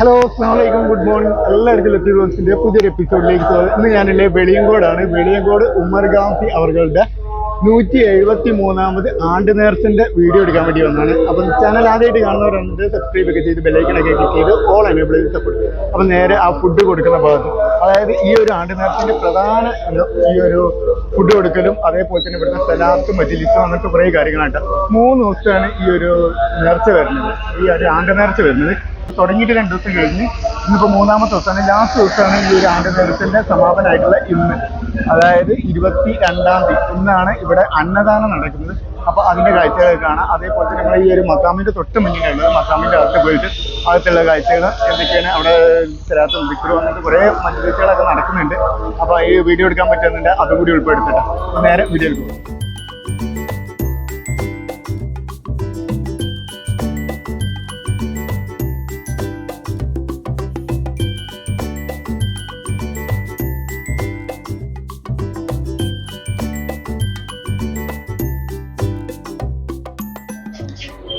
Hello അസ്സാമലൈക്കും good morning എല്ലാവർക്കും ലത്തി ബ്ലോഗ്സിന്റെ പുതിയൊരു എപ്പിസോഡിലേക്ക് സ്വാഗതം. ഇന്ന് ഞാനില്ലേ വെളിയങ്കോടാണ്. വെളിയങ്കോട് ഉമ്മർ ഗാന്ധി അവരുടെ നൂറ്റി എഴുപത്തി മൂന്നാമത് ആണ്ട് നേർച്ചന്റെ വീഡിയോ എടുക്കാൻ വേണ്ടി വന്നതാണ്. അപ്പം ചാനൽ ആദ്യമായിട്ട് കാണുന്നവരുണ്ട് സബ്സ്ക്രൈബ് ഒക്കെ ചെയ്ത് ബെല്ലൈക്കണൊക്കെ ക്ലിക്ക് ചെയ്ത് ഓൾ എനേബിൾ ചെയ്ത് സപ്പോർട്ട് അപ്പം നേരെ ആ ഫുഡ് കൊടുക്കുന്ന ഭാഗത്ത് അതായത് ഈ ഒരു ആണ്ട് പ്രധാന ഈ ഒരു ഫുഡ് കൊടുക്കലും അതേപോലെ തന്നെ ഇവിടുത്തെ സലാത്തും മജിലിസും അങ്ങനത്തെ കുറേ കാര്യങ്ങളായിട്ട് മൂന്ന് ദിവസത്തെയാണ് ഈ ഒരു നേർച്ച വരുന്നത്. ഈ ഒരു ആണ്ട് നേർച്ച വരുന്നത്. തുടങ്ങിയിട്ട് രണ്ട് ദിവസം കഴിഞ്ഞ് ഇന്നിപ്പോൾ മൂന്നാമത്തെ ദിവസമാണ്. ലാസ്റ്റ് ദിവസമാണ് ഈ ഒരു ആണ്ട് നേരത്തിന്റെ സമാപനമായിട്ടുള്ള ഇന്ന്. അതായത് ഇരുപത്തി രണ്ടാം തീയതി. ഇന്നാണ് ഇവിടെ അന്നദാനം നടക്കുന്നത്. അപ്പോൾ അതിന്റെ കാഴ്ചകൾ കാണാം അതേപോലെ തന്നെ നമ്മൾ ഈ ഒരു മക്കാമിന്റെ തൊട്ട് മുന്നിൽ മുന്നിലുള്ളത് മക്കാമിന്റെ അകത്ത് പോയിട്ട് അകത്തുള്ള കാഴ്ചകൾ എന്തൊക്കെയാണ്? അവിടെ സ്ഥലത്തും വിക്രു അങ്ങനത്തെ കുറേ മനുഷ്യകളൊക്കെ നടക്കുന്നുണ്ട്. അപ്പോൾ ഈ വീഡിയോ എടുക്കാൻ പറ്റുന്നുണ്ട്. അതും കൂടി ഉൾപ്പെടുത്തിട്ട്. നേരെ വീഡിയോ എടുക്കും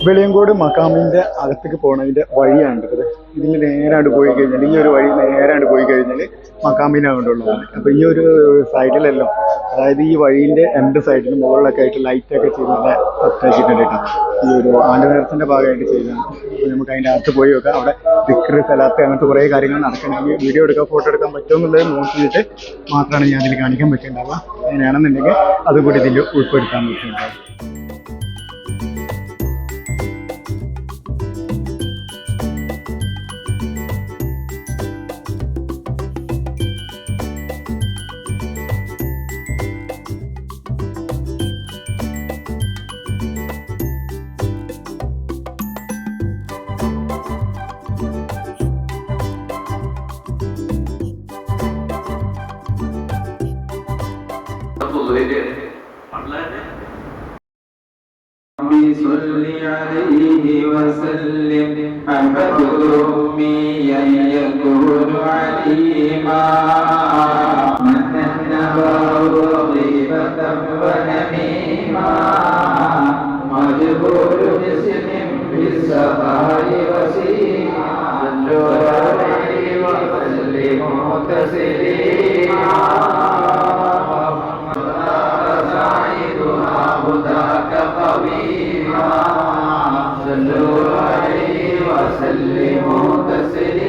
വെളിയങ്കോട് മക്കാമിന്റെ അകത്തേക്ക് പോകണതിന്റെ വഴിയാണ് ഇത്. ഇതിൽ നേരാണ്ട് പോയി കഴിഞ്ഞാൽ ഈ ഒരു വഴി നേരാണ്ട് പോയി കഴിഞ്ഞാൽ മക്കാമിന്റെ കൊണ്ടുള്ളതാണ് അപ്പൊ ഈ ഒരു സൈഡിലെല്ലാം അതായത് ഈ വഴിന്റെ രണ്ട് സൈഡിലും മുകളിലൊക്കെ ആയിട്ട് ലൈറ്റ് ഒക്കെ നല്ല സെറ്റാക്കിയിട്ടുണ്ട് ഈ ഒരു ആണ്ട് ഭാഗമായിട്ട് ചെയ്തതാണ് അപ്പൊ നമുക്ക് അതിന്റെ അകത്ത് പോയി നോക്കാം. അവിടെ ദിക്കറ് സ്ഥലത്ത് അങ്ങനത്തെ കുറേ കാര്യങ്ങൾ നടക്കണമെങ്കിൽ വീഡിയോ എടുക്കാൻ ഫോട്ടോ എടുക്കാൻ പറ്റുമെന്നുള്ളത് നോക്കിയിട്ട് മാത്രമാണ് ഞാൻ അതിൽ കാണിക്കാൻ പറ്റുന്നുണ്ടാവുക അങ്ങനെയാണെന്നുണ്ടെങ്കിൽ അതുകൂടി ഇതിൽ ഉൾപ്പെടുത്താൻ പറ്റുന്നുണ്ടാവും صل عليه وسلم أحمد أمي أن يكون عليما من النبى غيبة ونميما مجبور باسم في السفر وسيما صلوا عليه وسلموا تسليما कुल्ले मोतसरी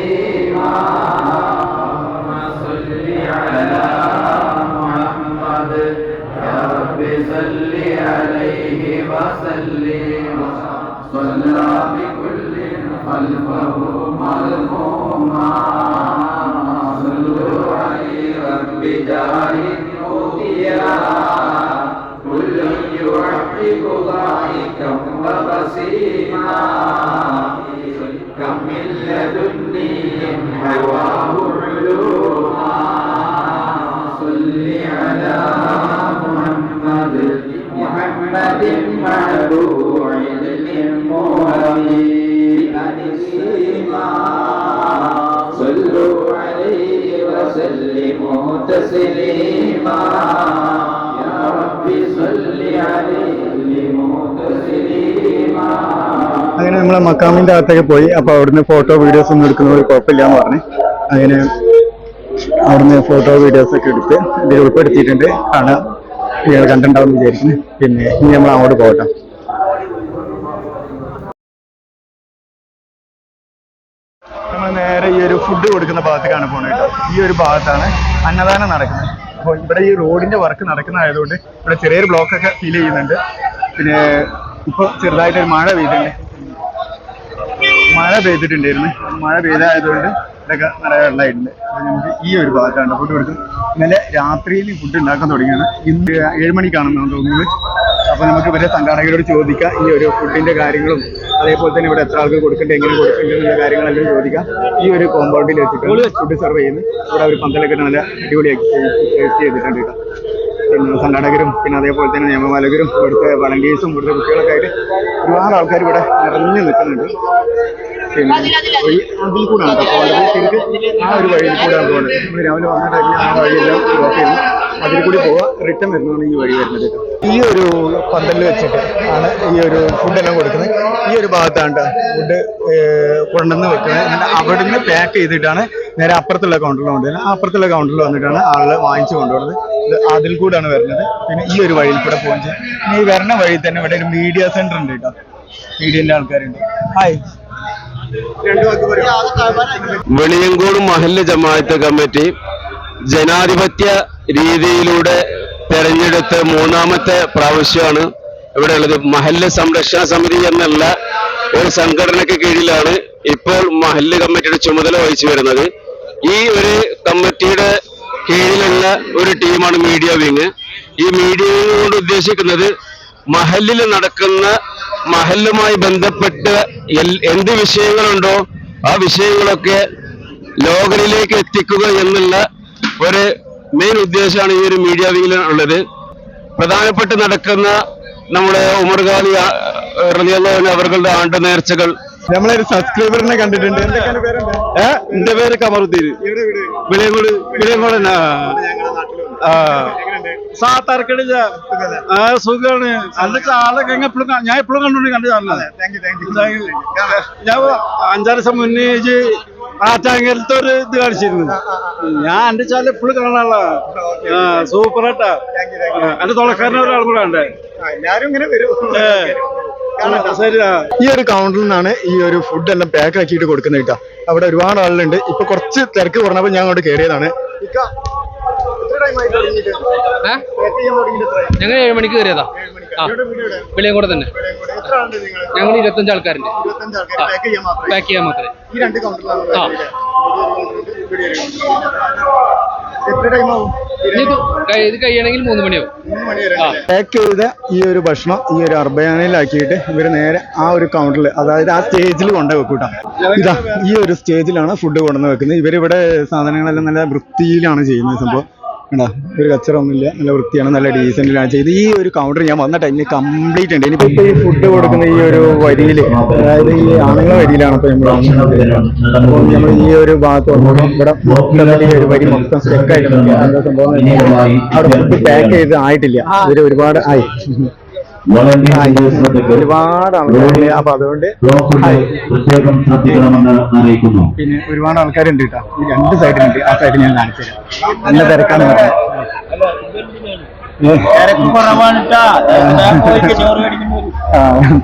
تسليما يا رب صل عليه تسليما അങ്ങനെ നമ്മൾ മക്കാമിന്റെ അകത്തേക്ക് പോയി അപ്പൊ അവിടുന്ന് ഫോട്ടോ വീഡിയോസ് ഒന്നും എടുക്കുന്നവർ കുഴപ്പമില്ല എന്ന് പറഞ്ഞു അങ്ങനെ അവിടുന്ന് ഫോട്ടോ വീഡിയോസ് ഒക്കെ എടുത്ത് ഇതിൽ ഉൾപ്പെടുത്തിയിട്ടുണ്ട് കാണാം നിങ്ങൾ കണ്ടിട്ടുണ്ടാവും വിചാരിക്കുന്നു പിന്നെ ഇനി നമ്മൾ അങ്ങോട്ട് പോകട്ടെ നമ്മൾ നേരെ ഈ ഒരു ഫുഡ് കൊടുക്കുന്ന ഭാഗത്തേക്കാണ് പോകുന്നത് കേട്ടോ ഈ ഒരു ഭാഗത്താണ് അന്നദാനം നടക്കുന്നത് അപ്പോൾ ഇവിടെ ഈ റോഡിന്റെ വർക്ക് നടക്കുന്നതായതുകൊണ്ട് ഇവിടെ ചെറിയൊരു ബ്ലോക്ക് ഒക്കെ ഫീൽ ചെയ്യുന്നുണ്ട്. പിന്നെ ഇപ്പോൾ ചെറുതായിട്ടൊരു മഴ പെയ്തിട്ടുണ്ട്. മഴ പെയ്തിട്ടുണ്ടായിരുന്നു. മഴ പെയ്തായതുകൊണ്ട് ഇതൊക്കെ നിറയെ വെള്ളമായിട്ടുണ്ട്. നമുക്ക് ഈ ഒരു ഭാഗത്താണ് ഫുഡ് കൊടുക്കും ഇന്നലെ രാത്രിയിൽ ഫുഡ് ഉണ്ടാക്കാൻ തുടങ്ങിയാണ്. ഇന്ന് ഏഴ് മണിക്കാണെന്നാണ് തോന്നുന്നത്. അപ്പോൾ നമുക്ക് ഇവരെ സംഘാടകരോട് ചോദിക്കാം. ഈ ഒരു ഫുഡിന്റെ കാര്യങ്ങളും അതേപോലെ തന്നെ ഇവിടെ എത്ര ആൾക്ക് കൊടുക്കേണ്ടത് എങ്ങനെ കൊടുക്കേണ്ടത് എന്നുള്ള കാര്യങ്ങളെല്ലാം ചോദിക്കാം. ഈ ഒരു കോമ്പൗണ്ടിൽ വെച്ചിട്ട് ഫുഡ് സെർവ് ചെയ്യുന്നത്. ഇവിടെ ഒരു പന്തലൊക്കെ നല്ല അടിപൊളിയാക്കി ടേസ്റ്റ് ചെയ്തിട്ടുണ്ട് കേട്ടോ. പിന്നെ സംഘാടകരും പിന്നെ അതേപോലെ തന്നെ നിയമപാലകരും ഇവിടുത്തെ വളണ്ടിയേഴ്സും ഇവിടുത്തെ കുട്ടികളൊക്കെ ആയിട്ട് ഒരുപാട് ആൾക്കാർ ഇവിടെ നിറഞ്ഞു നിൽക്കുന്നുണ്ട്. പിന്നെ അതിൽ കൂടാണ് കേട്ടോ. ശരിക്കും ആ ഒരു വഴിയിൽ കൂടാണ് പോകുന്നത്. നമ്മൾ രാവിലെ വന്ന ടൈമിൽ ആ വഴിയെല്ലാം ബ്ലോക്ക് ചെയ്യുന്നു. അതിൽ കൂടി പോവാ. റിട്ടേൺ വരുന്നതാണ് ഈ വഴി വരുന്നത്. ഈ ഒരു പന്തലിൽ വെച്ചിട്ട് ആണ് ഈ ഒരു ഫുഡെല്ലാം കൊടുക്കുന്നത്. ഈ ഒരു ഭാഗത്താണ് ഫുഡ് കൊണ്ടുവന്ന് വെക്കുന്നത്. എന്നിട്ട് അവിടുന്ന് പാക്ക് ചെയ്തിട്ടാണ് നേരെ അപ്പുറത്തുള്ള കൗണ്ടറിൽ കൊണ്ടുവരുന്നത്. ആ അപ്പുറത്തുള്ള കൗണ്ടറിൽ വന്നിട്ടാണ് ആൾ വാങ്ങിച്ചു കൊണ്ടുവരുന്നത്. ഇത് അതിൽ കൂടാണ് വരുന്നത്. പിന്നെ ഈ ഒരു വഴിയിൽ കൂടെ പോകുന്നത് പിന്നെ ഈ വരണ വഴി തന്നെ ഇവിടെ ഒരു മീഡിയ സെന്റർ ഉണ്ട് കേട്ടോ മീഡിയന്റെ ആൾക്കാരുണ്ട്. ഹായ് രണ്ടു വാക്ക് പറയൂ വെളിയങ്കോട് മഹല്ല ജമാഅത്ത് കമ്മിറ്റി ജനാധിപത്യ രീതിയിലൂടെ തെരഞ്ഞെടുത്ത് മൂന്നാമത്തെ പ്രാവശ്യമാണ് ഇവിടെ ഉള്ളത് മഹല്ല് സംരക്ഷണ സമിതി എന്നുള്ള ഒരു സംഘടനയ്ക്ക് കീഴിലാണ് ഇപ്പോൾ മഹല്ല് കമ്മിറ്റിയുടെ ചുമതല വഹിച്ചു വരുന്നത്. ഈ ഒരു കമ്മിറ്റിയുടെ കീഴിലുള്ള ഒരു ടീമാണ് മീഡിയ വിങ്. ഈ മീഡിയ വിങ് കൊണ്ട് ഉദ്ദേശിക്കുന്നത് മഹല്ലിൽ നടക്കുന്ന മഹല്ലുമായി ബന്ധപ്പെട്ട് എന്ത് വിഷയങ്ങളുണ്ടോ ആ വിഷയങ്ങളൊക്കെ ലോകലിലേക്ക് എത്തിക്കുക എന്നുള്ള ഒരു മെയിൻ ഉദ്ദേശമാണ് ഈ ഒരു മീഡിയ വിങ്ങിൽ ഉള്ളത്. പ്രധാനപ്പെട്ട് നടക്കുന്ന നമ്മുടെ ഉമർ ഉമർഖാലി അവരുടെ ആണ്ട് നേർച്ചകൾ. നമ്മളൊരു സബ്സ്ക്രൈബറിനെ കണ്ടിട്ടുണ്ട്. എന്റെ പേര്? കമറുദ്ദീൻ. വിളിയങ്കോട് വിളിയങ്കോട് സാത്താർക്കടില്ല ആ. സുഖാണ്. അല്ല ആളൊക്കെ എപ്പോഴും ഞാൻ എപ്പോഴും കണ്ടോണ്ട് കണ്ടു ഞാൻ അഞ്ചാറ് ദിവസം മുന്നേ ആറ്റാങ്കലത്തെ ഒരു ഇത് കാണിച്ചിരുന്നു. ഞാൻ എന്റെ ചാല എപ്പോഴും കാണാനുള്ള സൂപ്പർ ആട്ടാ എന്റെ തുളക്കാരനെ ഒരാൾ കൂടെ ഉണ്ട് എല്ലാരും ഇങ്ങനെ വരും. ഈ ഒരു കൗണ്ടറിൽ നിന്നാണ് ഈ ഒരു ഫുഡ് എല്ലാം പാക്ക് ആക്കിയിട്ട് കൊടുക്കുന്നത് കേട്ടോ. അവിടെ ഒരുപാട് ആളുണ്ട്. ഇപ്പൊ കുറച്ച് തിരക്ക് കുറഞ്ഞപ്പോൾ ഞാൻ അങ്ങോട്ട് കയറിയതാണ് ഞങ്ങൾ ഏഴ് മണിക്ക് കയറിയതാ. ആ. വെളിയങ്കോട് തന്നെ. ഞങ്ങൾ ഇരുപത്തഞ്ച് ആൾക്കാരുണ്ട്. പാക്ക് ചെയ്യാൻ മാത്രമേ ഈ രണ്ട് കൗണ്ടറിലാണ് ആ. ഇത് കഴി- ഇത് കഴിയണമെങ്കിൽ മൂന്ന് മണിയാവും. മൂന്ന് മണി വരെ പാക്ക് ചെയ്ത ഈ ഒരു ഭക്ഷണം ഈ ഒരു അർബയാനയിലാക്കിയിട്ട് ഇവർ നേരെ ആ ഒരു കൗണ്ടറിൽ അതായത് ആ സ്റ്റേജിൽ കൊണ്ടു വെക്കൂട്ടാ. ഇതാ ഈ ഒരു സ്റ്റേജിലാണ് ഫുഡ് കൊണ്ടുവന്ന് വെക്കുന്നത്. ഇവരിവിടെ സാധനങ്ങളെല്ലാം നല്ല വൃത്തിയിലാണ് ചെയ്യുന്നത് സംഭവം. കണ്ടാ ഒരു കച്ചറൊന്നുമില്ല. നല്ല വൃത്തിയാണ് നല്ല ഡീസന്റിലാണ് ചെയ്ത് ഈ ഒരു കൗണ്ടർ ഞാൻ വന്ന ടൈമിൽ കംപ്ലീറ്റ് ഉണ്ട്. ഇപ്പൊ ഈ ഫുഡ് കൊടുക്കുന്ന ഈ ഒരു വരിയിൽ അതായത് ഈ ആണുങ്ങളെ വരിയിലാണ് ഇപ്പൊ നമ്മൾ അപ്പോൾ നമ്മൾ ഈ ഒരു ഭാഗത്ത് വന്നോളാം ഇവിടെ ഒരു വരി മൊത്തം സ്റ്റെക്കായിട്ട് സംഭവം അവിടെ ഫുഡ് പാക്ക് ചെയ്ത് ആയിട്ടില്ല. ഇവർ ഒരുപാട് ആയി. ഒരുപാട് ആൾക്കാരുണ്ട് അപ്പൊ അതുകൊണ്ട് പ്രത്യേകം ശ്രദ്ധിക്കണമെന്ന് അറിയിക്കുന്നു. പിന്നെ ഒരുപാട് ആൾക്കാരുണ്ട് കേട്ടോ. ഈ രണ്ട് സൈഡിലുണ്ട്. ആ സൈഡിൽ ഞാൻ കാണിച്ചു തരാം. നല്ല തിരക്കാണ്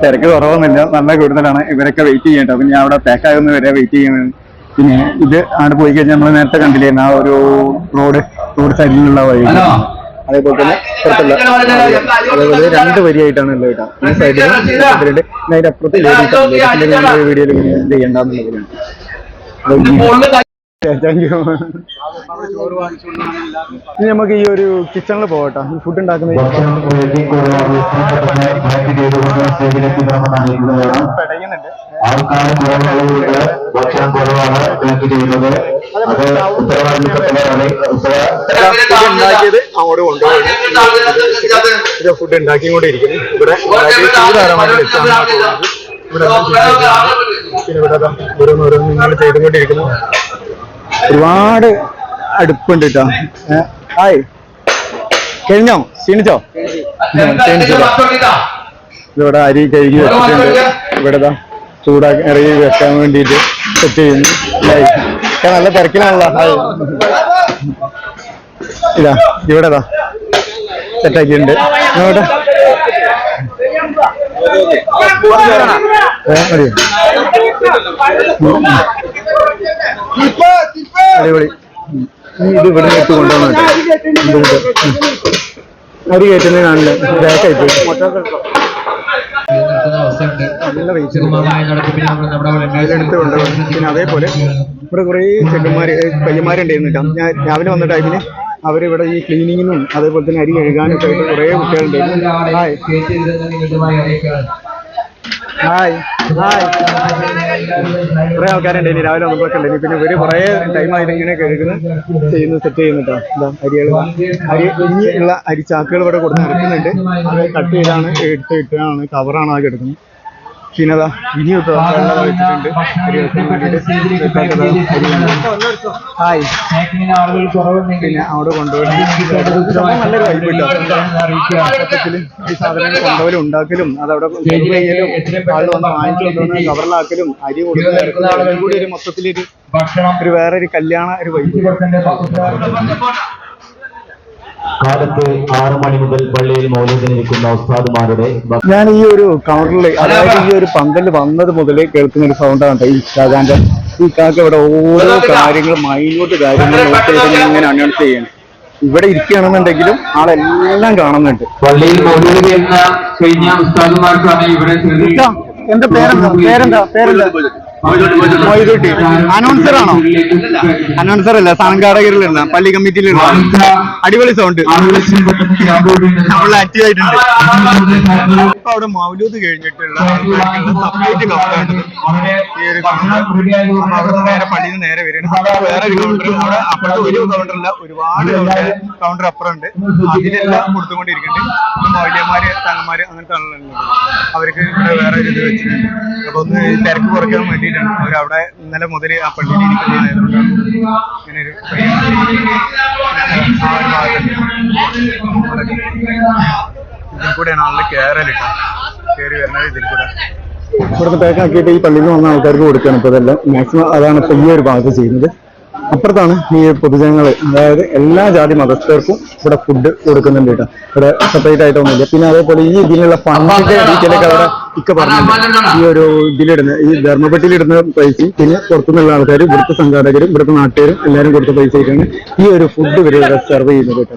തിരക്ക് കുറവൊന്നുമില്ല. നല്ല കൂടുതലാണ്. ഇവരൊക്കെ വെയിറ്റ് ചെയ്യട്ടോ പിന്നെ ഞാൻ അവിടെ പാക്ക് ആകുന്ന വരെ വെയിറ്റ് ചെയ്യുന്നത് പിന്നെ ഇത് ആണ് പോയി കഴിഞ്ഞാൽ നമ്മൾ നേരത്തെ കണ്ടില്ലായിരുന്നു ആ ഒരു റോഡ് റോഡ് സൈഡിലുള്ള വഴി അതേപോലെ തന്നെ പുറത്തുള്ള അതേപോലെ രണ്ട് വരിയായിട്ടാണ് ഉള്ളത് കേട്ടോ. ഈ സൈഡിലും അതിന്റെ അപ്പുറത്ത് ലേഡീസ് വീഡിയോയിൽ ഇത് താങ്ക് യു ഇനി നമുക്ക് ഈ ഒരു കിച്ചണിൽ പോകട്ടോ ഫുഡ് ഉണ്ടാക്കുന്ന പെടയുന്നുണ്ട്. ഉണ്ടാക്കിയത് അങ്ങോട്ട് കൊണ്ടുപോയി. ഫുഡ് ഉണ്ടാക്കിക്കൊണ്ടിരിക്കുന്നു. ഇവിടെ ഇവിടെ. പിന്നെ നിങ്ങൾ ചെയ്തുകൊണ്ടിരിക്കുന്നു. ഒരുപാട് അടുപ്പുണ്ട് കേട്ടോ ഹായ്. കഴിഞ്ഞോ? ക്ഷീണിച്ചോ? ക്ഷീണിച്ചോ ഇവിടെ അരി കഴുകി വെച്ചിട്ടുണ്ട്. ഇവിടെ ചൂടാക്കി ഇറങ്ങി വെക്കാൻ വേണ്ടിയിട്ട് സെറ്റ് ചെയ്യുന്നു. നല്ല തിരക്കിലാണല്ലോ. ഹായ്. ഇതാ ഇവിടെ സെറ്റാക്കിയിട്ടുണ്ട് ഇങ്ങോട്ട്. മതിയോ? അടിപൊളി. ഇത് ഇവിടെ എടുത്ത് കൊണ്ടുവന്നു അരി കയറ്റുന്നത് കാണില്ല. ബാക്കായി പോയി. പിന്നെ അതേപോലെ ഇവിടെ കുറേ ചെക്കന്മാർ പയ്യന്മാരുണ്ടായിരുന്നു കേട്ടോ. ഞാൻ രാവിലെ വന്ന ടൈമിന് അവരിവിടെ ഈ ക്ലീനിങ്ങിനും അതേപോലെ തന്നെ അരി കഴുകാനും ഒക്കെ ആയിട്ട് കുറേ കുട്ടികളുണ്ടായിരുന്നു. ഹായ് ഹായ് ഹായ് കുറേ ഇനി രാവിലെ വന്നപ്പോഴൊക്കെ ഇനി പിന്നെ ഇവർ കുറേ ടൈമായിട്ട് ഇങ്ങനെ കഴുകുന്നത് ചെയ്യുന്നു സെറ്റ് ചെയ്യുന്നുട്ടോ എന്താ അരികൾ അരി ഉള്ള അരിച്ചാക്കുകൾ ഇവിടെ കൊടുത്ത് ഇറക്കുന്നുണ്ട് അത് കട്ട് ചെയ്താണ് എടുത്ത് ഇട്ടാണ് കവറാണ് ആകെ കിടക്കുന്നത് അതാ ഇനിയും വെച്ചിട്ടുണ്ട് പിന്നെ അവിടെ കൊണ്ടുപോയി. നല്ലൊരു വൈബ് മൊത്തത്തിൽ ഈ സാധനങ്ങൾ കൊണ്ടുപോലും ഉണ്ടാക്കലും അതവിടെ ചെയ്യലും ആൾ വന്ന് വാങ്ങിച്ചു കൊണ്ടുവന്ന് കവറിലാക്കലും അരി കൊടുക്കുന്ന കൂടി ഒരു മൊത്തത്തിലൊരു ഒരു വേറെ ഒരു കല്യാണ ഒരു വൈബ്. കാലത്ത് ആറ് മണി മുതൽ പള്ളിയിൽ മൗലൂദിനിരിക്കുന്ന ഉസ്താദുമാരുടെ ഞാൻ ഈ ഒരു കൗണ്ടറിൽ അതായത് ഈ ഒരു പന്തൽ വന്നത് മുതൽ കേൾക്കുന്ന ഒരു സൗണ്ടാണ് ഈ കാക്കാന്റെ ഈ കാക്ക ഇവിടെ ഓരോ കാര്യങ്ങളും മൈന്യൂട്ട് കാര്യങ്ങൾ ഇങ്ങനെ അനൗൺസ് ചെയ്യണം. ഇവിടെ ഇരിക്കുകയാണെന്നുണ്ടെങ്കിലും ആളെല്ലാം കാണുന്നുണ്ട്. പള്ളിയിൽ മൗലൂദ് കഴിഞ്ഞ ഉസ്താദുമാർക്കാണ് ഇവിടെ എന്താ പേരെന്താ? പേരെന്താ? പേരെന്താ? മൊയ്തുട്ടി അനൗൺസർ ആണോ അനൗൺസർ അല്ല സംഘാടകരിലുള്ള പള്ളി കമ്മിറ്റിയിലിരുന്ന അടിപൊളി സൗണ്ട് നമ്മൾ ആക്റ്റീവ് ആയിട്ടുണ്ട് ഇപ്പൊ അവിടെ മൗലൂദ് കഴിഞ്ഞിട്ടുള്ള സെപ്പറേറ്റ് കൗണ്ടറാണ് ഈ ഒരു കൗണ്ടർ അവിടെ നേരെ പള്ളിയിൽ നിന്ന് നേരെ അപ്പുറത്ത് വേറെ ഒരു കൗണ്ടർ അവിടെ അപ്പുറത്ത് ഒരു കൗണ്ടറില്ല ഒരുപാട് കൗണ്ടർ അപ്പുറം ഉണ്ട് അതിലെല്ലാം കൊടുത്തുകൊണ്ടിരിക്കുന്നുണ്ട്. മൗല്യന്മാര് തങ്ങന്മാര് അങ്ങനത്തെ ആളുകളുണ്ട് അവർക്ക് ഇവിടെ വേറെ ഒരു ഇത് വെച്ചിട്ടുണ്ട്. അപ്പൊ ഒന്ന് തിരക്ക് കുറയ്ക്കാൻ വേണ്ടിയിട്ടാണ് അവർ അവിടെ ഇന്നലെ മുതൽ ആ പള്ളിയിൽ ഇരിക്കുന്നതായതുകൊണ്ട് ഇങ്ങനെ ഒരു ഇതിൽ കൂടെയാണ് ആളുകൾ കയറലിട്ടോ കയറി വരുന്നത് ഇതിൽ കൂടെ. ഇവിടുത്തെ പേക്കാക്കിയിട്ട് ഈ പള്ളിയിൽ നിന്ന് വന്ന ആൾക്കാർക്ക് കൊടുക്കുകയാണ്. ഇപ്പോൾ ഇതെല്ലാം മാക്സിമം അതാണ് ഇപ്പോൾ ഈ ഒരു ഭാഗത്ത് ചെയ്യുന്നത്. അപ്പുറത്താണ് ഈ പൊതുജനങ്ങൾ അതായത് എല്ലാ ജാതി മതസ്ഥർക്കും ഇവിടെ ഫുഡ് കൊടുക്കുന്നുണ്ട് കേട്ടോ. ഇവിടെ സെപ്പറേറ്റ് ആയിട്ടൊന്നുമില്ല. പിന്നെ അതേപോലെ ഈ ഇതിനുള്ള ഫണ്ടിന്റെ ഡീറ്റെയിലൊക്കെ അവിടെ ഇക്ക പറഞ്ഞു ഈ ഒരു ഇതിലിടുന്ന ഈ ധർമ്മപ്പെട്ടിയിലിടുന്ന പൈസയും പിന്നെ പുറത്തുനിന്നുള്ള ആൾക്കാർ ഇവിടുത്തെ സംഘാടകരും ഇവിടുത്തെ നാട്ടുകാരും എല്ലാവരും കൊടുത്ത പൈസ ആയിട്ടാണ് ഈ ഒരു ഫുഡ് ഇവർ ഇവിടെ സെർവ് ചെയ്യുന്നത് കേട്ടോ.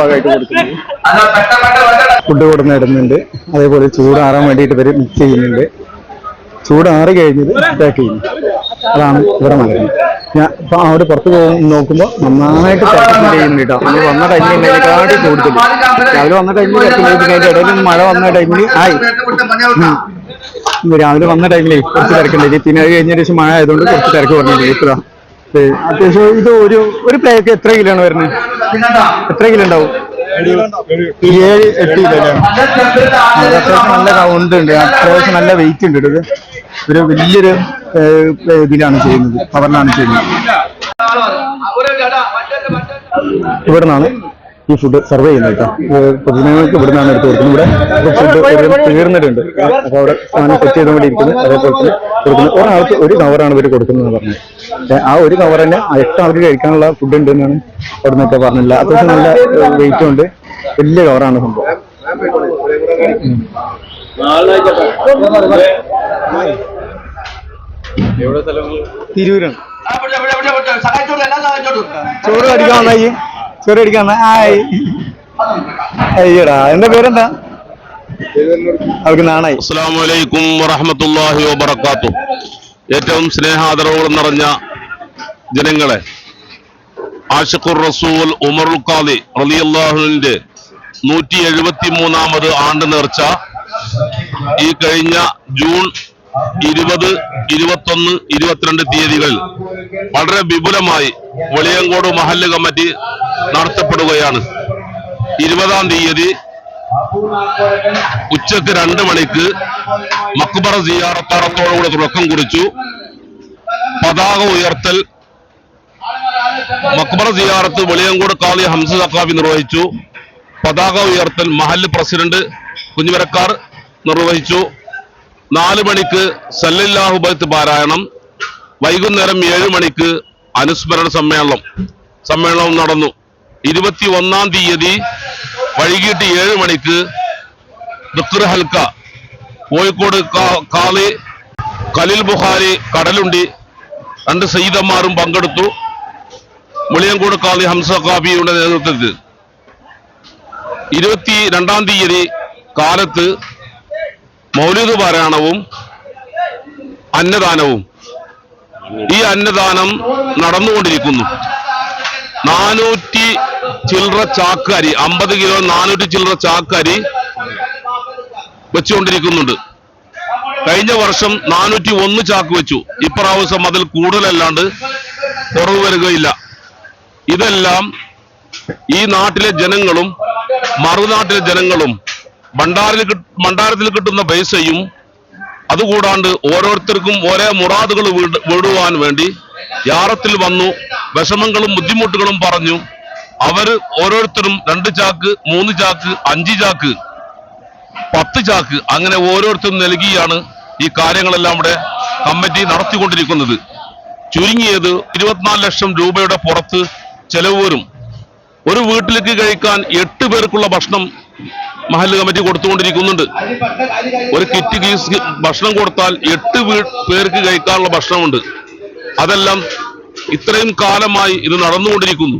ഭാഗമായിട്ട് കൊടുക്കുന്നത്. ഫുഡ് കൊടുന്ന് ഇടുന്നുണ്ട് അതേപോലെ ചൂടാറാൻ വേണ്ടിയിട്ട് ഇവർ മിക്സ് ചെയ്യുന്നുണ്ട്. ചൂടാറി കഴിഞ്ഞത് പാക്ക് ചെയ്യുന്നു അതാണ് ഇവിടെ നടക്കുന്നത് ഞാൻ ഇപ്പൊ അവിടെ പുറത്ത് പോകും നോക്കുമ്പോൾ നന്നായിട്ട് തിരക്കുന്നുണ്ട് ചെയ്യുന്നുണ്ട് കേട്ടോ. നമ്മൾ വന്ന ടൈമിൽ എന്നതിനെക്കാട്ടി കൂടുതൽ. രാവിലെ വന്ന ടൈമിൽ അതിന്റെ ഇടയിൽ മഴ വന്ന ടൈമിൽ ആയി. രാവിലെ വന്ന ടൈമിലേ കുറച്ച് തിരക്കുണ്ടായി. പിന്നെ അത് കഴിഞ്ഞ ശേഷം മഴ ആയതുകൊണ്ട് കുറച്ച് തിരക്ക് പറഞ്ഞിട്ടുണ്ട് ഇത്ര അത്യാവശ്യം ഇത് ഒരു ഒരു പ്ലേക്ക് എത്ര കിലോ ആണ് വരുന്നത്? എത്ര കിലോ ഉണ്ടാവും? ഏഴ് എട്ട് കിലോ അല്ലേ? അത്യാവശ്യം നല്ല കൗണ്ട് ഉണ്ട്. അത്യാവശ്യം നല്ല വെയിറ്റ് ഉണ്ട് ഇത്. ഒരു വലിയൊരു ഇതിലാണ് ചെയ്യുന്നത് പവറിലാണ് ചെയ്യുന്നത് ഇവിടെ നിന്നാണ് ഈ ഫുഡ് സെർവ് ചെയ്യുന്നത് കേട്ടോ പൊതുജനങ്ങൾക്ക് ഇവിടെ നിന്നാണ് എടുത്ത് കൊടുക്കുന്നത് ഇവിടെ ഫുഡ് തീർന്നിട്ടുണ്ട് അപ്പോൾ അവിടെ സാധനം സെറ്റ് ചെയ്തുകൊണ്ടിരിക്കുന്നു അതേപോലെ തന്നെ കൊടുക്കുന്നത് ഒരാൾക്ക് ഒരു കവറാണ് ഇവർ കൊടുക്കുന്നത് പറഞ്ഞത് ആ ഒരു കവർ തന്നെ എട്ട് ആൾക്ക് കഴിക്കാനുള്ള ഫുഡ് ഉണ്ട് എന്നാണ് അവിടെ നിന്നൊക്കെ പറഞ്ഞില്ല അത്യാവശ്യം നല്ല വെയിറ്റും ഉണ്ട് വലിയ കവറാണ് സംഭവം ഉം. തിരൂരാണ്. ചോറ് അടിക്കാൻ വന്നായി ചോറ് അടിക്കാൻ വന്ന ആയി. അയ്യടാ എന്റെ പേരെന്താ? അവർക്ക് നാണായി. അസ്സാം വലൈക്കും വറഹമത്തല്ലാഹി വബർക്കാത്തു ഏറ്റവും സ്നേഹാദരവുകൾ നിറഞ്ഞ ജനങ്ങളെ ആഷിഖുർ റസൂൽ ഉമറുൽ ഖാദി റലിയല്ലാഹുവിന്റെ നൂറ്റി എഴുപത്തി മൂന്നാമത് ആണ്ട് നേർച്ച ഈ കഴിഞ്ഞ ജൂൺ ഇരുപത് ഇരുപത്തൊന്ന് ഇരുപത്തിരണ്ട് തീയതികളിൽ വളരെ വിപുലമായി വെളിയങ്കോട് മഹല്ല് കമ്മിറ്റി നടത്തപ്പെടുകയാണ്. ഇരുപതാം തീയതി ഉച്ചയ്ക്ക് രണ്ട് മണിക്ക് മക്ബറ സിയാറത്താറത്തോടുകൂടെ തുടക്കം കുറിച്ചു. പതാക ഉയർത്തൽ മക്ബറ സിയാറത്ത് വെളിയങ്കോട് കാളി ഹംസ സക്കാഫി നിർവഹിച്ചു. പതാക ഉയർത്തൽ മഹല്ല് പ്രസിഡന്റ് കുഞ്ഞുവരക്കാർ നിർവഹിച്ചു. നാല് മണിക്ക് സല്ലല്ലാഹു ബൈത്ത് പാരായണം. വൈകുന്നേരം ഏഴ് മണിക്ക് അനുസ്മരണ സമ്മേളനം. സമ്മേളനം നടന്നു. ഇരുപത്തി ഒന്നാം തീയതി വൈകിട്ട് ഏഴ് മണിക്ക് ദുഃഖർ കോഴിക്കോട് കാളി കലിൽ ബുഹാരി കടലുണ്ടി രണ്ട് സയ്യിദന്മാരും പങ്കെടുത്തു. മുളിയങ്കോട് കാളി ഹംസ കാബിയുടെ നേതൃത്വത്തിൽ. ഇരുപത്തി രണ്ടാം തീയതി കാലത്ത് മൗലിക പാരായണവും അന്നദാനവും. ഈ അന്നദാനം നടന്നുകൊണ്ടിരിക്കുന്നു. നാനൂറ്റി ചില്ലറ ചാക്കരി അമ്പത് കിലോ നാനൂറ്റി ചില്ലറ ചാക്കരി വെച്ചുകൊണ്ടിരിക്കുന്നുണ്ട്. കഴിഞ്ഞ വർഷം നാനൂറ്റി ഒന്ന് ചാക്ക് വെച്ചു. ഇപ്രാവശ്യം അതിൽ കൂടുതലല്ലാണ്ട് കുറവ് വരികയില്ല. ഇതെല്ലാം ഈ നാട്ടിലെ ജനങ്ങളും മറുനാട്ടിലെ ജനങ്ങളും ഭണ്ഡാരിൽ മണ്ടാരത്തിൽ കിട്ടുന്ന പൈസയും അതുകൂടാണ്ട് ഓരോരുത്തർക്കും ഓരോ മുറാദുകൾ വീട് വീടുവാൻ വേണ്ടി യാറത്തിൽ വന്നു വിഷമങ്ങളും ബുദ്ധിമുട്ടുകളും പറഞ്ഞു. അവർ ഓരോരുത്തരും രണ്ട് ചാക്ക് മൂന്ന് ചാക്ക് അഞ്ച് ചാക്ക് പത്ത് ചാക്ക് അങ്ങനെ ഓരോരുത്തരും നൽകിയാണ് ഈ കാര്യങ്ങളെല്ലാം ഇവിടെ കമ്മിറ്റി നടത്തിക്കൊണ്ടിരിക്കുന്നത്. ചുരുങ്ങിയത് ഇരുപത്തിനാല് ലക്ഷം രൂപയുടെ പുറത്ത് ചെലവ് വരും. ഒരു വീട്ടിലേക്ക് കഴിക്കാൻ എട്ട് പേർക്കുള്ള ഭക്ഷണം മഹല്ല് കമ്മിറ്റി കൊടുത്തുകൊണ്ടിരിക്കുന്നുണ്ട്. ഒരു കിറ്റ് കീസ് ഭക്ഷണം കൊടുത്താൽ എട്ട് പേർക്ക് കഴിക്കാനുള്ള ഭക്ഷണമുണ്ട്. അതെല്ലാം ഇത്രയും കാലമായി ഇത് നടന്നുകൊണ്ടിരിക്കുന്നു.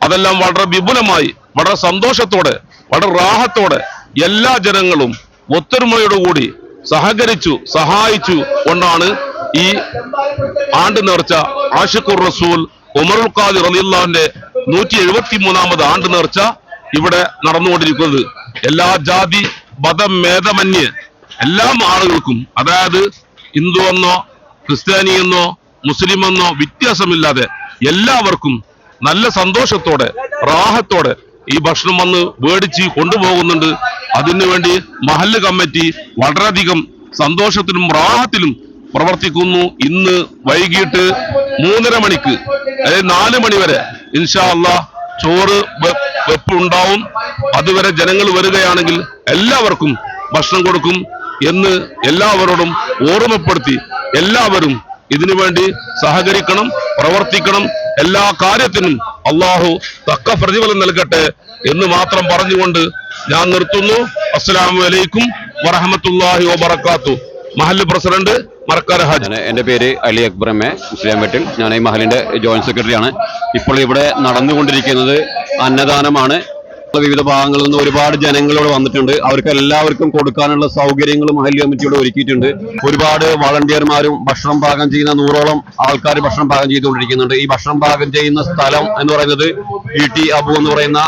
അതെല്ലാം വളരെ വിപുലമായി വളരെ സന്തോഷത്തോടെ വളരെ റാഹത്തോടെ എല്ലാ ജനങ്ങളും ഒത്തൊരുമയോടുകൂടി സഹകരിച്ചു സഹായിച്ചു കൊണ്ടാണ് ഈ ആണ്ട് നേർച്ച ആഷിഖുർ റസൂൽ ഉമറുൽ ഖാദിർ റലിയുള്ള നൂറ്റി എഴുപത്തി മൂന്നാമത് ആണ്ട് നേർച്ച ഇവിടെ നടന്നുകൊണ്ടിരിക്കുന്നത് എല്ലാ ജാതി മതം മേധമന്യേ എല്ലാ ആളുകൾക്കും അതായത് ഹിന്ദു എന്നോ ക്രിസ്ത്യാനി എന്നോ മുസ്ലിം എന്നോ വ്യത്യാസമില്ലാതെ എല്ലാവർക്കും നല്ല സന്തോഷത്തോടെ റാഹത്തോടെ ഈ ഭക്ഷണം വന്ന് മേടിച്ച് കൊണ്ടുപോകുന്നുണ്ട്. അതിനുവേണ്ടി മഹല്ല് കമ്മിറ്റി വളരെയധികം സന്തോഷത്തിലും റാഹത്തിലും പ്രവർത്തിക്കുന്നു. ഇന്ന് വൈകിട്ട് മൂന്നര മണിക്ക് അതായത് നാല് മണി വരെ ഇൻഷാ അള്ളാ ചോറ് വെ- വെപ്പ് ഉണ്ടാവും അതുവരെ ജനങ്ങൾ വരികയാണെങ്കിൽ എല്ലാവർക്കും ഭക്ഷണം കൊടുക്കും എന്ന് എല്ലാവരോടും ഓർമ്മപ്പെടുത്തി എല്ലാവരും ഇതിനുവേണ്ടി സഹകരിക്കണം പ്രവർത്തിക്കണം. എല്ലാ കാര്യത്തിനും അള്ളാഹു തക്ക പ്രതിഫലം നൽകട്ടെ എന്ന് മാത്രം പറഞ്ഞുകൊണ്ട് ഞാൻ നിർത്തുന്നു. അസ്സലാമു അലൈക്കും വറഹമത്തുല്ലാഹി വബറകാത്തു. മഹല്ല് പ്രസിഡന്റ് മറക്കാര ഹാജ് എന്റെ പേര് അലി അക്ബർ എം എ മുസ്ലിം വെട്ടിൽ. ഞാൻ ഈ മഹലിന്റെ ജോയിന്റ് സെക്രട്ടറിയാണ്. ഇപ്പോൾ ഇവിടെ നടന്നുകൊണ്ടിരിക്കുന്നത് അന്നദാനമാണ്. വിവിധ ഭാഗങ്ങളിൽ നിന്ന് ഒരുപാട് ജനങ്ങളോട് വന്നിട്ടുണ്ട്. അവർക്ക് എല്ലാവർക്കും കൊടുക്കാനുള്ള സൗകര്യങ്ങൾ മഹല്ല് കമ്മിറ്റിയോട് ഒരുക്കിയിട്ടുണ്ട്. ഒരുപാട് വളണ്ടിയർമാരും ഭക്ഷണം പാകം ചെയ്യുന്ന നൂറോളം ആൾക്കാർ ഭക്ഷണം പാകം ചെയ്തുകൊണ്ടിരിക്കുന്നുണ്ട്. ഈ ഭക്ഷണം പാകം ചെയ്യുന്ന സ്ഥലം എന്ന് പറയുന്നത് ഇ ടി അബു എന്ന് പറയുന്ന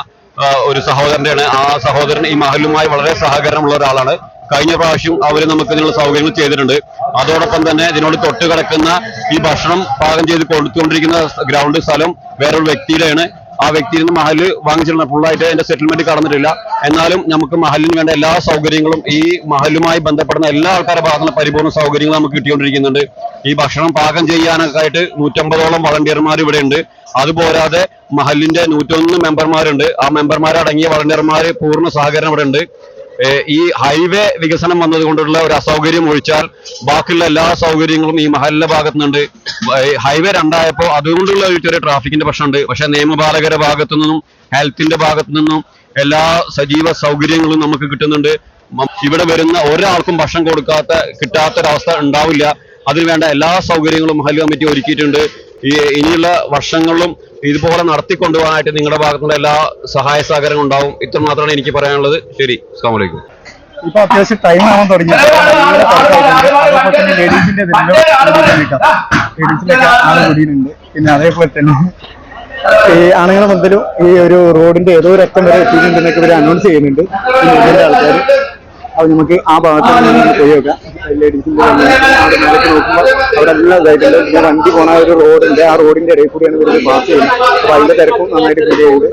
ഒരു സഹോദരന്റെയാണ് ആ സഹോദരൻ ഈ മഹലുമായി വളരെ സഹകരണമുള്ള ഒരാളാണ്. കഴിഞ്ഞ പ്രാവശ്യം അവർ നമുക്ക് ഇതിനുള്ള സൗകര്യങ്ങൾ ചെയ്തിട്ടുണ്ട്. അതോടൊപ്പം തന്നെ ഇതിനോട് തൊട്ട് കിടക്കുന്ന ഈ ഭക്ഷണം പാകം ചെയ്ത് കൊടുത്തുകൊണ്ടിരിക്കുന്ന ഗ്രൗണ്ട് സ്ഥലം വേറൊരു വ്യക്തിയുടെയാണ്. ആ വ്യക്തിയിൽ നിന്ന് മഹൽ വാങ്ങിച്ചിട്ടുണ്ട്. ഫുള്ളായിട്ട് അതിന്റെ സെറ്റിൽമെന്റ് കടന്നിട്ടില്ല. എന്നാലും നമുക്ക് മഹലിന് വേണ്ട എല്ലാ സൗകര്യങ്ങളും ഈ മഹലുമായി ബന്ധപ്പെടുന്ന എല്ലാ ആൾക്കാരുടെ ഭാഗത്തുള്ള പരിപൂർണ സൗകര്യങ്ങൾ നമുക്ക് കിട്ടിക്കൊണ്ടിരിക്കുന്നുണ്ട്. ഈ ഭക്ഷണം പാകം ചെയ്യാനൊക്കെ ആയിട്ട് നൂറ്റമ്പതോളം വളണ്ടിയർമാർ ഇവിടെ ഉണ്ട് അതുപോരാതെ മഹലിന്റെ നൂറ്റൊന്ന് മെമ്പർമാരുണ്ട്. ആ മെമ്പർമാരടങ്ങിയ വളണ്ടിയർമാർ പൂർണ സഹകരണം ഇവിടെ ഉണ്ട് ഈ ഹൈവേ വികസനം വന്നത് കൊണ്ടുള്ള ഒരു അസൗകര്യം ഒഴിച്ചാൽ ബാക്കിയുള്ള എല്ലാ സൗകര്യങ്ങളും ഈ മഹലിന്റെ ഭാഗത്തുനിന്നുണ്ട്. ഹൈവേ രണ്ടായപ്പോ അതുകൊണ്ടുള്ള ഒരു ചെറിയ ട്രാഫിക്കിന്റെ പ്രശ്നമുണ്ട്. പക്ഷെ നിയമപാലകരുടെ ഭാഗത്തു നിന്നും ഹെൽത്തിന്റെ ഭാഗത്തു നിന്നും എല്ലാ സജീവ സൗകര്യങ്ങളും നമുക്ക് കിട്ടുന്നുണ്ട്. ഇവിടെ വരുന്ന ഒരാൾക്കും ഭക്ഷണം കൊടുക്കാത്ത കിട്ടാത്തൊരവസ്ഥ ഉണ്ടാവില്ല. അതിനുവേണ്ട എല്ലാ സൗകര്യങ്ങളും മഹൽ കമ്മിറ്റി ഒരുക്കിയിട്ടുണ്ട്. ഈ ഇനിയുള്ള വർഷങ്ങളിലും ഇതുപോലെ നടത്തിക്കൊണ്ടുപോകാനായിട്ട് നിങ്ങളുടെ ഭാഗത്തുനിന്ന് എല്ലാ സഹായ സഹകരണം ഉണ്ടാവും. ഇത്ര മാത്രമാണ് എനിക്ക് പറയാനുള്ളത്. ശരി അസ്സാം ഇപ്പൊ അത്യാവശ്യം ടൈം ആവാൻ തുടങ്ങി. ലേഡീസിന്റെ പിന്നെ അതേപോലെ തന്നെ ഈ ആണുങ്ങളെ മുതലും ഈ ഒരു റോഡിന്റെ ഏതോ ഒരു അറ്റം വരെ എത്തിയിട്ടുണ്ടെന്നൊക്കെ ഇവർ അനൗൺസ് ചെയ്യുന്നുണ്ട്. ആൾക്കാർ അപ്പൊ നമുക്ക് ആ ഭാഗത്ത് നോക്കാം ലേഡീസിന്റെ അവിടെ നോക്കുമ്പോൾ അവിടെ എല്ലാം ഇതായിട്ടുണ്ട്. പിന്നെ വണ്ടി പോണ ഒരു റോഡുണ്ട് ആ റോഡിന്റെ ഇടയിൽ കൂടിയാണ് ഇവർ പാസ് ചെയ്യുന്നത്. അപ്പൊ അതിന്റെ തിരക്കും നന്നായിട്ട് ഫീൽ ചെയ്ത്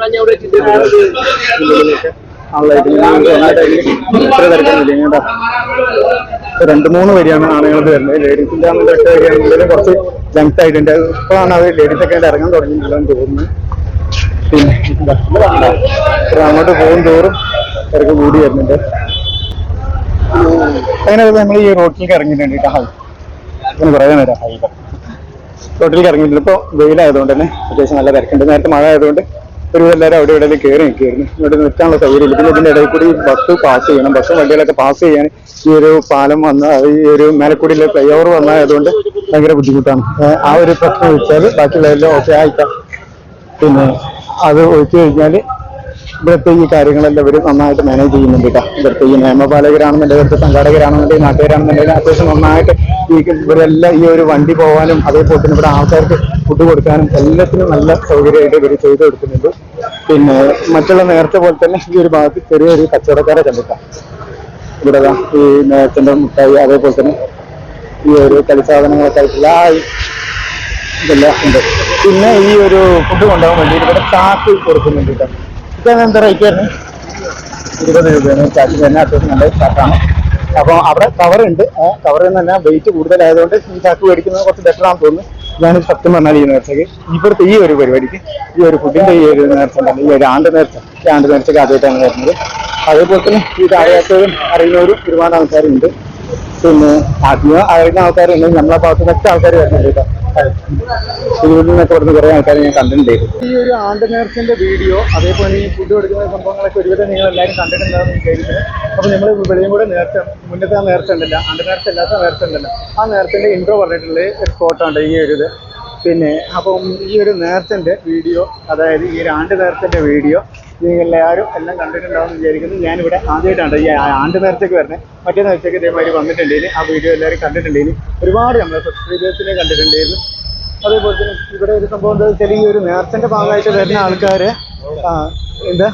ആളായിട്ട് ഇത്ര തിരക്കൊന്നുമില്ല. കേട്ടോ ഇപ്പൊ രണ്ട് മൂന്ന് വരിയാണ് ആണുങ്ങൾ വരുന്നത്. ലേഡീസിന്റെ ആണെങ്കിൽ എട്ട് വരികയാണെങ്കിലും കുറച്ച് ലെങ്ത് ആയിട്ടുണ്ട്. ഇപ്പോഴാണ് അത് ലേഡീസ് ഒക്കെ ആയിട്ട് ഇറങ്ങാൻ തുടങ്ങിയിട്ടുണ്ടെന്ന് തോന്നുന്നു. പിന്നെ അങ്ങോട്ട് പോകും തോറും തിരക്ക് കൂടി വരുന്നുണ്ട്. അങ്ങനെ നമ്മൾ ഈ റോട്ടിലേക്ക് ഇറങ്ങിയിട്ടുണ്ട് ഹൈ ഇങ്ങനെ പറയാൻ വരാം ഹൈ റോട്ടിലേക്ക് ഇറങ്ങിയിട്ടുണ്ട് ഇപ്പോൾ വെയിലായതുകൊണ്ട് തന്നെ അത്യാവശ്യം നല്ല തിരക്കുണ്ട്. നേരത്തെ മഴ ആയതുകൊണ്ട് ഒരു എല്ലാവരും അവിടെ ഇവിടെ കയറി നിൽക്കുകയായിരുന്നു. ഇവിടെ നിൽക്കാനുള്ള സൗകര്യമില്ല. പിന്നെ ഇതിന്റെ ഇടയിൽ കൂടി ബസ് പാസ് ചെയ്യണം. ബസ്സും വണ്ടികളൊക്കെ പാസ് ചെയ്യാൻ ഈ ഒരു പാലം വന്ന ഈ ഒരു മേലക്കൂടിയിലെ ഫ്ലൈ ഓവർ വന്നതായതുകൊണ്ട് ഭയങ്കര ബുദ്ധിമുട്ടാണ്. ആ ഒരു പ്രശ്നം വെച്ചാൽ ബാക്കിയുള്ളതെല്ലാം ഓക്കെ ആയിക്കാം. പിന്നെ അത് ഒഴിച്ചു കഴിഞ്ഞാൽ ഇവിടുത്തെ ഈ കാര്യങ്ങളെല്ലാം ഇവർ നന്നായിട്ട് മാനേജ് ചെയ്യുന്നുണ്ട് കേട്ടോ ഇവിടുത്തെ ഈ നിയമപാലകരാണെന്നുണ്ടെങ്കിൽ ഇവിടുത്തെ സംഘാടകരാണെന്നുണ്ടെങ്കിൽ നാട്ടുകാരാണെന്നുണ്ടെങ്കിൽ അത്യാവശ്യം നന്നായിട്ട് ഈ ഇവരെല്ലാം ഈ ഒരു വണ്ടി പോകാനും അതേപോലെ തന്നെ ഇവിടെ ആൾക്കാർക്ക് ഫുഡ് കൊടുക്കാനും എല്ലാത്തിനും നല്ല സൗകര്യമായിട്ട് ഇവർ ചെയ്തു കൊടുക്കുന്നുണ്ട്. പിന്നെ മറ്റുള്ള നേരത്തെ പോലെ തന്നെ ഈ ഒരു ഭാഗത്ത് ചെറിയൊരു കച്ചവടക്കാരെ കണ്ടിട്ടാണ് ഇവിടെ ഈ നേരത്തിന്റെ മുട്ടായി അതേപോലെ തന്നെ ഈ ഒരു കളിസാധനങ്ങളൊക്കെ ആയിട്ടുള്ള ഇതെല്ലാം ഉണ്ട്. പിന്നെ ഈ ഒരു ഫുഡ് കൊണ്ടുപോകാൻ വേണ്ടി ഇവിടെ ചാക്ക് കൊടുക്കുന്നുണ്ട് കേട്ടോ ഇതാണ് എന്താ റേറ്റ് ഇരുപത് രൂപയാണ്. ചാക്ക് തന്നെ അത്യാവശ്യം നല്ല ചാക്കാണ്. അപ്പോൾ അവിടെ കവർ ഉണ്ട്. ആ നിന്ന് തന്നെ വെയിറ്റ് കൂടുതലായതുകൊണ്ട് ഈ ചാക്ക് മേടിക്കുന്നത് കുറച്ച് ബെറ്റർ ആണെന്ന് തോന്നുന്നു. ഞാൻ സത്യം പറഞ്ഞാൽ ഈ നേർച്ചയ്ക്ക് ഇവിടുത്തെ ഈ ഒരു പരിപാടിക്ക് ഈ ഒരു ഫുഡിന്റെ ഈ ഒരു നേർച്ച ഈ ഒരു ആണ്ട് നേർച്ച. ഈ ആണ്ട് നേർച്ചയ്ക്ക് ആദ്യമായിട്ടാണ് വരുന്നത്. അതേപോലെ തന്നെ ഇത് അറിയാത്തവരും അറിയുന്നവരും ഒരുപാട് ആൾക്കാരുണ്ട്. പിന്നെ അധികം അറിയുന്ന ആൾക്കാരുണ്ട്. നമ്മളെ ഭാഗത്ത് മറ്റു ആൾക്കാർ വരുന്നുണ്ട് കേട്ടോ. തിരുവനന്തപുരത്ത് നിന്നൊക്കെ ഇവിടുന്ന് കുറേ ആൾക്കാർ ഞാൻ കണ്ടിട്ടുണ്ട്. ഈ ഒരു ആണ്ട് നേർച്ചന്റെ വീഡിയോ അതേപോലെ ഈ ഫുഡ് കൊടുക്കുന്ന സംഭവങ്ങളൊക്കെ ഒരുവിധം നിങ്ങൾ എല്ലാവരും കണ്ടിട്ടുണ്ടാവും വിചാരിക്കുന്നത് അപ്പോൾ നമ്മൾ വെളിയും കൂടെ നേർച്ച മുന്നത്തെ ആ നേർച്ച ഉണ്ടല്ലോ ആണ്ട് നേർച്ച അല്ലാത്ത നേർച്ച ഉണ്ടല്ലോ. ആ നേർച്ചന്റെ ഇൻട്രോ പറഞ്ഞിട്ടുള്ള സ്പോട്ടാണ് ഈ ഒരു ഇത്. പിന്നെ അപ്പം ഈ ഒരു നേർച്ചന്റെ വീഡിയോ അതായത് ഈ ഒരു ആണ്ട് നേർച്ചന്റെ വീഡിയോ നിങ്ങൾ എല്ലാവരും എല്ലാം കണ്ടിട്ടുണ്ടാവും എന്ന് വിചാരിക്കുന്നു. ഞാനിവിടെ ആദ്യമായിട്ടാണ് ഈ ആണ്ട് നേർച്ചയ്ക്ക് വരുന്നത്. മറ്റേ നേർച്ചയ്ക്ക് ഇതേമാതിരി വന്നിട്ടുണ്ടെങ്കിൽ ആ വീഡിയോ എല്ലാവരും കണ്ടിട്ടുണ്ടെങ്കിൽ ഒരുപാട് നമ്മളെ സബ്സ്ക്രൈബേഴ്സിനെ കണ്ടിട്ടുണ്ടായിരുന്നു അതേപോലെ തന്നെ ഇവിടെ ഒരു സംഭവം എന്താ വെച്ചാൽ ഈ ഒരു നേർച്ചന്റെ ഭാഗമായിട്ട് വരുന്ന ആൾക്കാർ ആ എന്താ?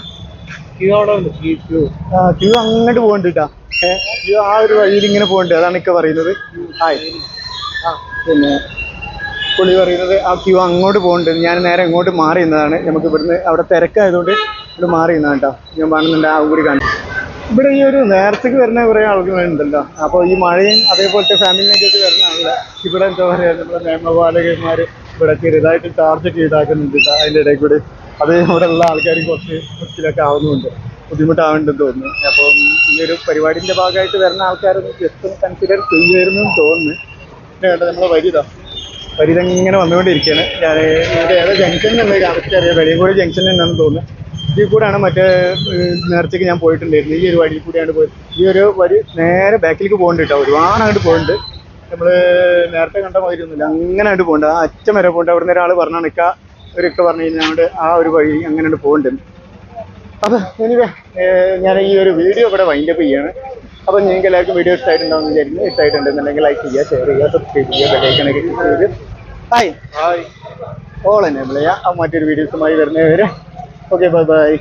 ക്യൂ അവിടെ ഉണ്ട്. ക്യൂ ആ ക്യൂ അങ്ങോട്ട് കേട്ടാ. ഏഹ് ക്യൂ ആ ഒരു വഴിയിൽ ഇങ്ങനെ പോകണ്ടേ. അതാണ് ഇക്ക പറയുന്നത്. ആ പിന്നെ പുള്ളി പറയുന്നത് ആ ക്യൂ അങ്ങോട്ട് പോകുന്നുണ്ട് ഞാൻ നേരെ ഇങ്ങോട്ട് മാറി നിന്നതാണ്. നമുക്ക് ഇവിടുന്ന് അവിടെ തിരക്കായതുകൊണ്ട് ഇവിടെ മാറി നിന്നാണ് കേട്ടോ ഞാൻ വേണമെന്നുണ്ട് ആ കൂടി കാണും ഇവിടെ ഈ ഒരു നേരത്തേക്ക് വരുന്ന കുറേ ആളുകളുണ്ടല്ലോ അപ്പോൾ ഈ മഴയും അതേപോലത്തെ ഫാമിലിനൊക്കെ ആയിട്ട് വരുന്ന ആളുകളെ ഇവിടെ എന്താ പറയുക നമ്മുടെ നിയമപാലകന്മാർ ഇവിടെ ചെറുതായിട്ട് ടാർഗറ്റ് ചെയ്താക്കുന്നുണ്ട് കേട്ടോ അതിന്റെ ഇടയിൽ കൂടി അത് ഇവിടെ ഉള്ള ആൾക്കാർ കുറച്ച് കുറച്ചിലൊക്കെ ആവുന്നുണ്ട്. ബുദ്ധിമുട്ടാവുന്നുണ്ടെന്ന് തോന്നുന്നു. അപ്പം ഈ ഒരു പരിപാടിന്റെ ഭാഗമായിട്ട് വരുന്ന ആൾക്കാരൊന്ന് ജസ്റ്റ് ഒന്ന് കൺസിഡർ ചെയ്യുമായിരുന്നു തോന്നുന്നു. കേട്ടോ നമ്മളെ വരിതാ വരിതങ്ങനെ വന്നുകൊണ്ടിരിക്കുകയാണ്. ഞാൻ ഇവിടെ ഏതാ ജംഗ്ഷൻ എന്നുള്ളത് കറക്റ്റ് അറിയാം വെളിയങ്കോട് ജംഗ്ഷൻ എന്നാണെന്ന് തോന്നുന്നത് ഇതിൽ കൂടെയാണ് മറ്റേ നേരത്തേക്ക് ഞാൻ പോയിട്ടുണ്ടായിരുന്നു ഈ ഒരു വഴിയിൽ കൂടിയാണ് പോയത്. ഈ ഒരു വഴി നേരെ ബാക്കിലേക്ക് പോകുന്നുണ്ട് കേട്ടോ. ഒരുപാട് അങ്ങോട്ട് പോകുന്നുണ്ട് നമ്മൾ നേരത്തെ കണ്ട മാതിരി ഒന്നുമില്ല. അങ്ങനെ അങ്ങോട്ട് പോകുന്നുണ്ട് ആ അച്ഛൻ വരെ പോകുന്നുണ്ട് അവിടെ നിന്ന് ഒരാൾ പറഞ്ഞാൽ നിൽക്കുക ഒരൊക്കെ പറഞ്ഞു കഴിഞ്ഞാൽ ആ ഒരു വഴി അങ്ങനെ പോകുന്നുണ്ട് അപ്പോൾ എനിവേ ഞാൻ ഈ ഒരു വീഡിയോ ഇവിടെ വൈൻഡപ്പ് ചെയ്യാണ്. അപ്പോൾ നിങ്ങൾക്ക് എല്ലാവർക്കും വീഡിയോ ഇഷ്ടമായിട്ടുണ്ടാവും എന്ന് വിചാരിക്കുന്നു. ഇഷ്ടമായിട്ടുണ്ടെന്നുണ്ടെങ്കിൽ ലൈക്ക് ചെയ്യുക ഷെയർ ചെയ്യുക സബ്സ്ക്രൈബ് ചെയ്യുക ബെല്ലൈക്കണൊക്കെ ക്ലിക്ക് ഹായ് ഹായ് ഓൾ എന്നെ വിളിയാ മറ്റൊരു വീഡിയോസുമായി വരുന്നവരെ ഓക്കെ ബൈ ബൈ